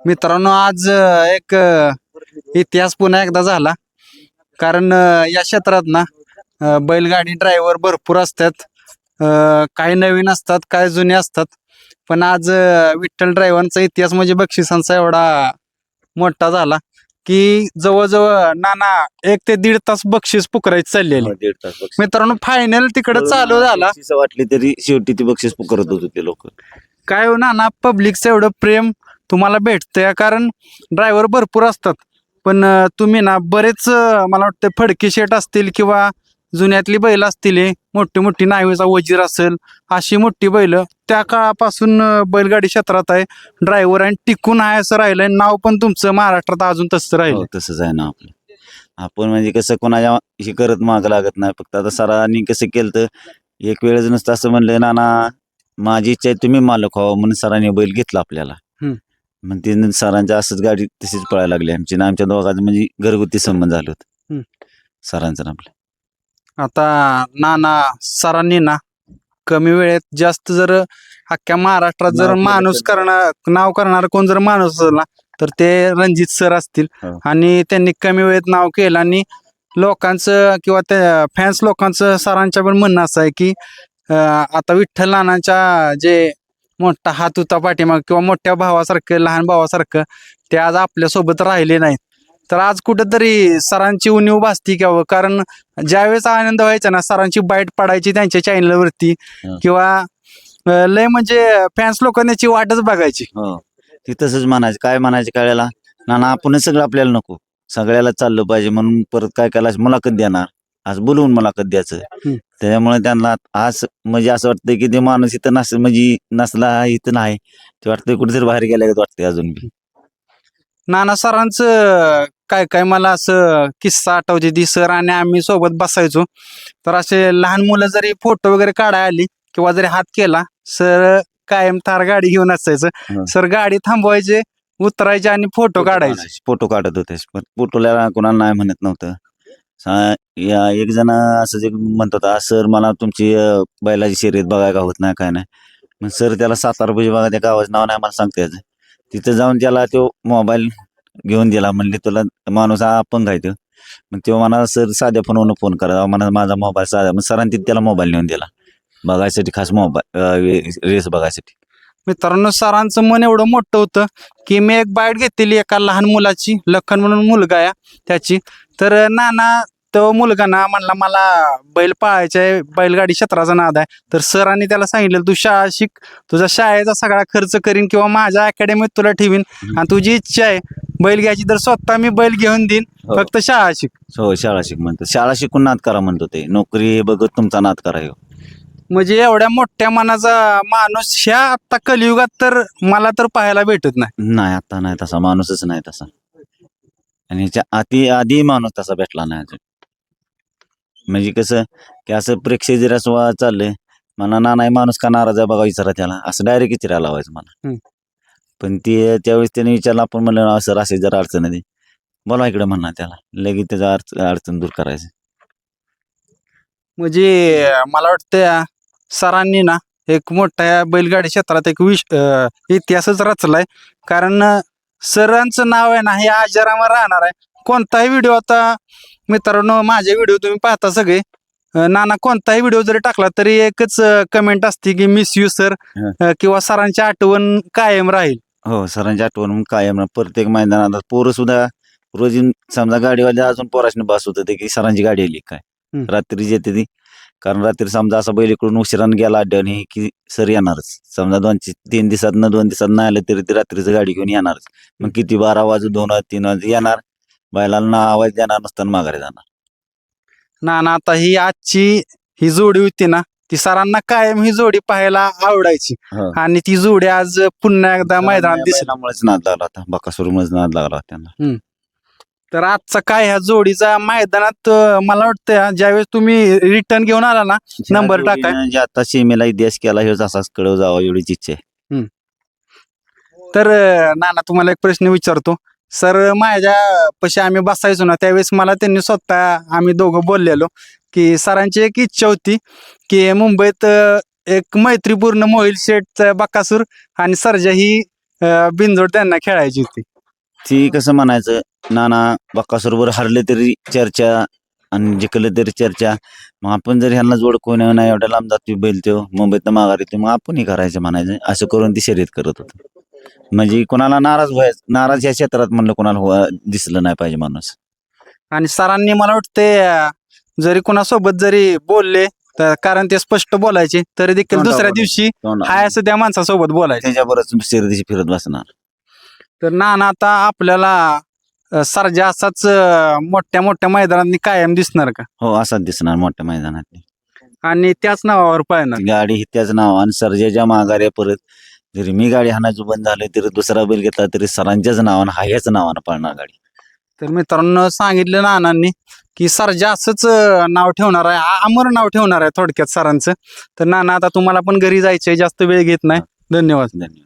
मित्रांनो आज अ, एक अ, इतिहास पुन्हा एकदा झाला. कारण अ, या क्षेत्रात ना अ, बैलगाडी ड्रायव्हर भरपूर असतात. अ, काही नवीन असतात काही जुने असतात. पण आज अ, विठ्ठल ड्रायव्हरचा इतिहास म्हणजे बक्षिसांचा एवढा मोठा झाला की जवळजवळ नाना एक ते दीड तास बक्षीस पुकरायची चाललेली. दीड तास बक्षीस. मित्रांनो फायनल तिकडे चालू झाला. बक्षिसं वाटली तरी शेवटी ती बक्षीस पुकारत होते ते लोक. काय हो ना ना पब्लिकचं एवढं प्रेम तुम्हाला भेटतंय कारण ड्रायव्हर भरपूर असतात. पण तुम्ही ना बरेच मला वाटतं फडके शेट असतील किंवा जुन्यातली बैल असतील मोठी मोठी नावेचा वजीर असेल अशी मोठी बैल त्या काळापासून बैलगाडी क्षेत्रात आहे. ड्रायव्हर आणि टिकून आहे असं राहिलंय नाव पण तुमचं महाराष्ट्रात अजून तसं राहिलं हो, तसंच आहे ना आपलं. आपण म्हणजे कसं कोणाच्या हे करत माग लागत नाही फक्त आता सरांनी कसं केलं तर एक वेळेस नसतं असं म्हणलं ना ना माझी इच्छा आहे तुम्ही मालक व्हावं म्हणून सरांनी बैल घेतला आपल्याला. मग ते सरांच्या असंच गाडी तशीच पळायला लागली. आमची ना आमच्या दोघांचं म्हणजे घरगुती संबंध झाले हम्म. होते सरांचं आणि आपलं. आता नाना सरांनी ना कमी वेळेत जास्त जर अख्ख्या महाराष्ट्रात जर नाव केलं माणूस तर- करणार नाव करणार कोण जर माणूस असेल ना तर ते रणजित सर असतील. हो. आणि त्यांनी कमी वेळेत नाव केलं आणि लोकांचं किंवा त्या फॅन्स लोकांचं सरांच्या पण म्हणणं असं आहे की अं, आता विठ्ठल नानांच्या जे मोठा हात होता पाठीमाग किंवा मोठ्या भावासारखं लहान भावासारखं ते आज आपल्यासोबत राहिले नाहीत. तर आज कुठेतरी सरांची उणीव भासती किंवा कारण ज्यावेळेस आनंद व्हायचा ना सरांची बाईट पडायची त्यांच्या चॅनलवरती. किंवा लय म्हणजे फॅन्स लोकांनी याची वाटच बघायची. हो. ती तसंच म्हणायचं काय म्हणायचं कळायला? ना ना आपणच सगळं आपल्याला नको. सगळ्याला चाललं पाहिजे म्हणून परत काय केलं मुलाखत देणार. आज बोलवून मुलाखत द्यायचं. त्याच्यामुळे त्यांना आज म्हणजे असं वाटतं की ते माणूस इथं नस म्हणजे नसला इथं नाही. ते वाटतं कुठेतरी बाहेर गेल्या वाटतंय अजून बी. नाना सरांचं काय काय मला असं किस्सा आठवते ती सर आणि आम्ही सोबत बसायचो. तर असे लहान मुलं जरी फोटो वगैरे काढायला आली किंवा जरी हात केला सर कायम थार गाडी घेऊन असायचं. सर गाडी थांबवायचे उतरायचे आणि फोटो काढायचे. फोटो काढत होते. पण फोटोला कोणाला नाही म्हणत नव्हतं. सा- या एक जण असं जे म्हणत होता सर मला तुमची बैलाची शर्यत बघायला का होत नाही काय नाही? मग सर त्याला सातारा रुपये बघा त्या गावाचं नाव नाही मला सांगता यायचं तिथं जाऊन त्याला तो मोबाईल घेऊन दिला म्हणले तुला माणूस हा अपंग आहे तो. मग तेव्हा मला सर साध्या फोनवरून फोन करा म्हणा माझा मोबाईल साधा मग सरांनी तिथे त्याला मोबाईल नेऊन दिला बघायसाठी खास मोबाईल रेस बघायसाठी. मित्रांनो सरांचं मन एवढं मोठं होतं की मी एक बाईट घेतलेली एका लहान मुलाची लखन म्हणून मुलगा आहे त्याची. तर नाना तो मुलगा ना म्हणला मला बैल पाळायचा आहे बैलगाडी क्षेत्राचा नाद आहे. तर सरांनी त्याला सांगितलं तू शाळा शिक तुझा शाळेचा सगळा खर्च करीन किंवा माझ्या अकॅडमीत तुला ठेवीन. आणि तुझी इच्छा आहे बैल घ्यायची तर स्वतः मी बैल घेऊन देईन हो. फक्त शाळा शिक. हो शाळा शिक म्हणतो. शाळा शिकून नाद करा म्हणतो ते. नोकरी बघत तुमचा नाद करा. म्हणजे एवढ्या मोठ्या मनाचा माणूस ह्या आता कलियुगात तर मला तर पाहायला भेटत नाही. नाही आता नाही तसा. माणूसच नाही तसा. आणि ह्याच्या आधी आधी माणूस तसा भेटला नाही अजून. म्हणजे कसं की असं प्रेक्षक जर असं वा चाललंय मला ना नाही माणूस का नाराज आहे बघा विचारा त्याला. असं डायरेक्ट विचारायला लावायचं मला. हम्म. पण ते त्यावेळेस त्याने विचारलं आपण म्हणलं सर असे जरा अडचण आहे बोला इकडे म्हणणार त्याला. लगेच त्याचा अडच- अडचण दूर करायचं. म्हणजे मला वाटतं सरांनी ना एक मोठ्या बैलगाडी क्षेत्रात एक विश अं, इतिहासच रचलाय. कारण अं, सरांचं नाव आहे ना हे आजारावर राहणार आहे. कोणताही व्हिडिओ आता मित्रांनो माझे व्हिडिओ तुम्ही पाहता सगळे. अं, नाना कोणताही व्हिडिओ जरी टाकला तरी एकच कमेंट असते की मिस यू सर हं. किंवा सरांची आठवण कायम राहील. हो सरांची आठवण कायम प्रत्येक मैदानात पोरं सुद्धा रोज येऊन समजा गाडीवाले अजून पोराशने बस होत ते की सरांची गाडी आली काय? हम्म. रात्री येते ती. कारण रात्री समजा असा बैल इकडून उशिरानं गेला अड्ड्याने की सर येणारच. समजा दोन तीन दिवसात न दोन दिवसात नाही आलं तरी ती रात्रीचं गाडी घेऊन येणारच. मग किती बारा वाजू दोन वाजू तीन वाजू येणार? बैलाला ना आवाज देणार नसताना माघारी जाणार. नाना आता ही आजची ही जोडी होती ना ती सरांना कायम ही जोडी पाहायला आवडायची. हो. आणि ती जोडी आज पुन्हा एकदा मैदानात दिसली. बैलामुळेच नाद लागला होता. बकासूरमुळेच नाद लागला होता त्यांना. तर आजचा काय ह्या जोडीचा मैदानात अं, मला वाटतं हा, ज्यावेळेस तुम्ही रिटर्न घेऊन आला ना नंबर ज्या टाकाय. जोडीनं जे आता सीमेला इतिहास केला ह्योच असाच कळव जावा एवढीच इच्छा आहे. तर अं, नाना तुम्हाला एक प्रश्न विचारतो. सर माझ्या पशी आम्ही बसायचो ना त्यावेळेस मला त्यांनी स्वतः आम्ही दोघं बोललेलो की सरांची एक इच्छा होती की मुंबईत अं, एक मैत्रीपूर्ण मोहिल शेठ बकासूर आणि सर्जा ही अं, बिनजोड त्यांना खेळायची होती. ती कसं म्हणायचं नाना बक्कासोबरोबर हरले तरी चर्चा आणि जिंकलं तरी चर्चा. मग आपण जर ह्यांना जोड कोण नाही एवढ्या लांब जातोय बैल तो मुंबईत माघार येतो मग आपणही करायचं म्हणायचं. असं करून ती शर्यत करत होतं. म्हणजे कोणाला नाराज व्हायचं नाराज या क्षेत्रात म्हणलं कोणाला व्हा- दिसलं नाही पाहिजे माणूस. आणि सरांनी मला वाटते जरी कुणासोबत जरी बोलले तर कारण ते स्पष्ट बोलायचे तरी देखील दुसऱ्या. दिवशी हाय असं त्या माणसासोबत बोलायचे. त्याच्यावरच शर्यतीशी फिरत बसणार. तर नाना आता आपल्याला सरजा असाच मोठ्या मोठ्या मैदानात कायम दिसणार का? हो असाच दिसणार मोठ्या मैदानात आणि त्याच नावावर पाळणार. गाडी ही त्याच नाव आणि सर्जेच्या माघाऱ्या परत जरी मी गाडी हाणायचं बंद झाले तरी दुसरा बैल घेतला तरी सरांच्याच नावानं हा ह्याच नावानं पळणार गाडी. तर मित्रांनो सांगितलं नानांनी की सरजा असंच अं, नाव ठेवणार आहे अमर नाव ठेवणार आहे थोडक्यात सरांचं. तर नाना आता तुम्हाला पण घरी जायचंय जास्त वेळ घेत नाही. धन्यवाद. धन्यवाद.